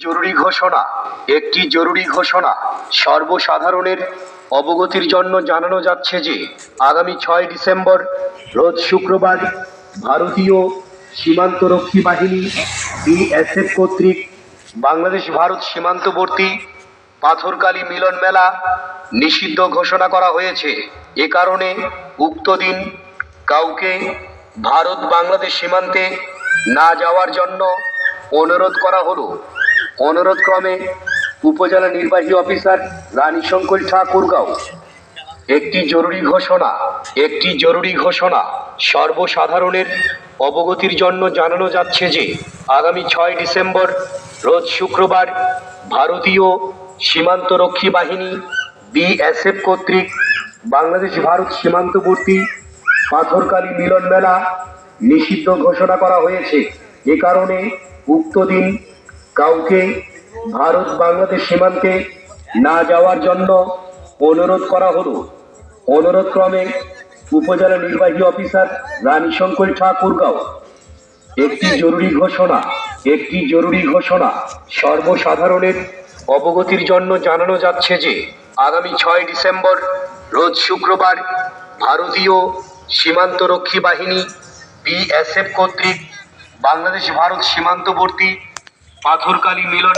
জরুরি ঘোষণা, একটি জরুরি ঘোষণা। সর্বসাধারণের অবগতির জন্য জানানো যাচ্ছে যে, আগামী ছয় ডিসেম্বর, রোজ শুক্রবার, ভারতীয় সীমান্তরক্ষী বাহিনী, বিএসএফ কর্তৃক বাংলাদেশ ভারত সীমান্তবর্তী পাথরকালী মিলন মেলা নিষিদ্ধ ঘোষণা করা হয়েছে। এ কারণে উক্ত দিন কাউকে ভারত বাংলাদেশ সীমান্তে না যাওয়ার জন্য অনুরোধ করা হলো। অনুরোধ ক্রমে উপজেলা নির্বাহী অফিসার রানী শঙ্কর ঠাকুরগাঁও। একটি জরুরি ঘোষণা, একটি জরুরি ঘোষণা। সর্বসাধারণের অবগতির জন্য জানানো যাচ্ছে যে, আগামী ছয় ডিসেম্বর, রোজ শুক্রবার, ভারতীয় সীমান্তরক্ষী বাহিনী বিএসএফ কর্তৃক বাংলাদেশ ভারত সীমান্তবর্তী পাথরকালী মিলন মেলা নিষিদ্ধ ঘোষণা করা হয়েছে। এ কারণে উক্ত দিন কাউকে ভারত বাংলাদেশ সীমান্তে না যাওয়ার জন্য অনুরোধ করা হলো। অনুরোধ ক্রমে উপজেলা নির্বাহী অফিসার রানী শঙ্কর ঠাকুরগাঁও। একটি জরুরি ঘোষণা, একটি জরুরি ঘোষণা সর্বসাধারণের অবগতির জন্য জানানো যাচ্ছে যে, আগামী ছয় ডিসেম্বর, রোজ শুক্রবার ভারতীয় সীমান্তরক্ষী বাহিনী, বিএসএফ কর্তৃক বাংলাদেশ ভারত সীমান্তবর্তী পাথরকালী মিলন